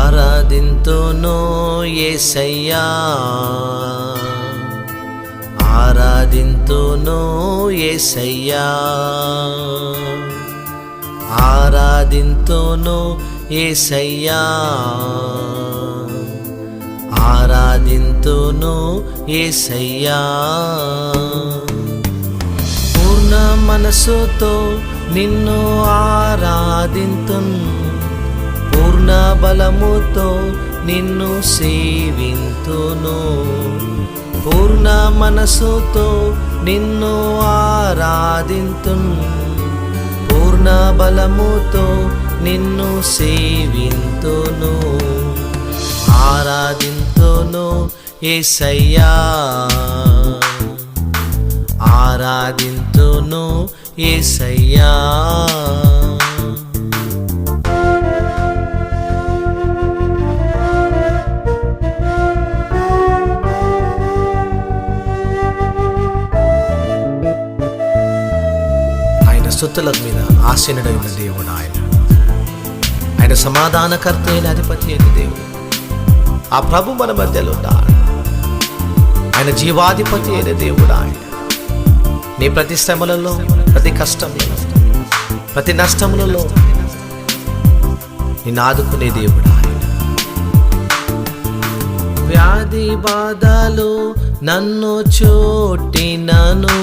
ఆరాధింతును ఏసయ్యా. ఆరాధింతును ఏసయ్యా. ఆరాధింతును ఏసయ్యా. ఆరాధింతును ఏసయ్యా. పూర్ణ మనసుతో నిన్ను ఆరాధింతున్. పూర్ణ బలముతో నిన్ను సేవింతును. పూర్ణ మనసుతో నిన్ను ఆరాధింతున్ పూర్ణ బలముతో నిన్ను సేవింతును. ఆరాధింతును ఏసయ్యా. ఆరాధింతును ఏసయ్యా. స్థుతుల మీద ఆసీనుడైన దేవుడు ఆయన. ఆయన సమాధానకర్త అయిన అధిపతి అయిన దేవుడు. ఆ ప్రభు మన మధ్యలో ఉన్నాడు. ఆయన జీవాధిపతి అయిన దేవుడు ఆయన. నీ ప్రతి శ్రమలలో ప్రతి కష్టంలో ప్రతి నష్టములలో నిన్ను ఆదుకునే దేవుడు ఆయన. వ్యాధి బాధలు నన్ను చోటినను.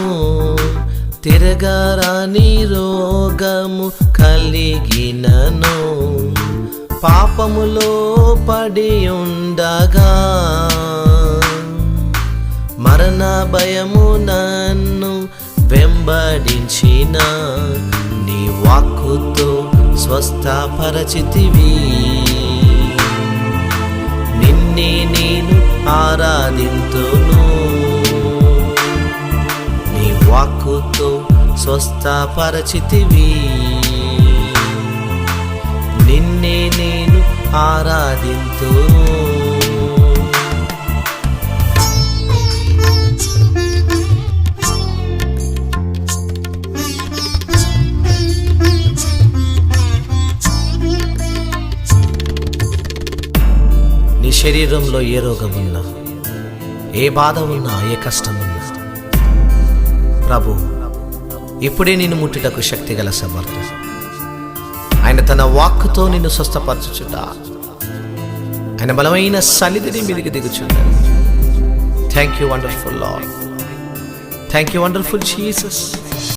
తిరగరాని రోగము కలిగినను? పాపములో పడి ఉండగా మరణ భయము నన్ను వెంబడించిన. నీ వాక్కుతో స్వస్థపరచితివి. నిన్నే నేను ఆరాధింతును. స్వస్థపరచితివి. నిన్నే నేను ఆరాధింతును నీ శరీరంలో ఏ రోగం ఉన్నా ఏ బాధ ఉన్నా ఏ కష్టం ఉన్నా ప్రభు ఇప్పుడే నిన్ను ముట్టుటకు శక్తి గల సమర్థ ఆయన తన వాక్కుతో నిన్ను స్వస్థపరచుచుట. ఆయన బలమైన సన్నిధిని మీదికి దిగుచున్నాడు thank you wonderful lord thank you wonderful Jesus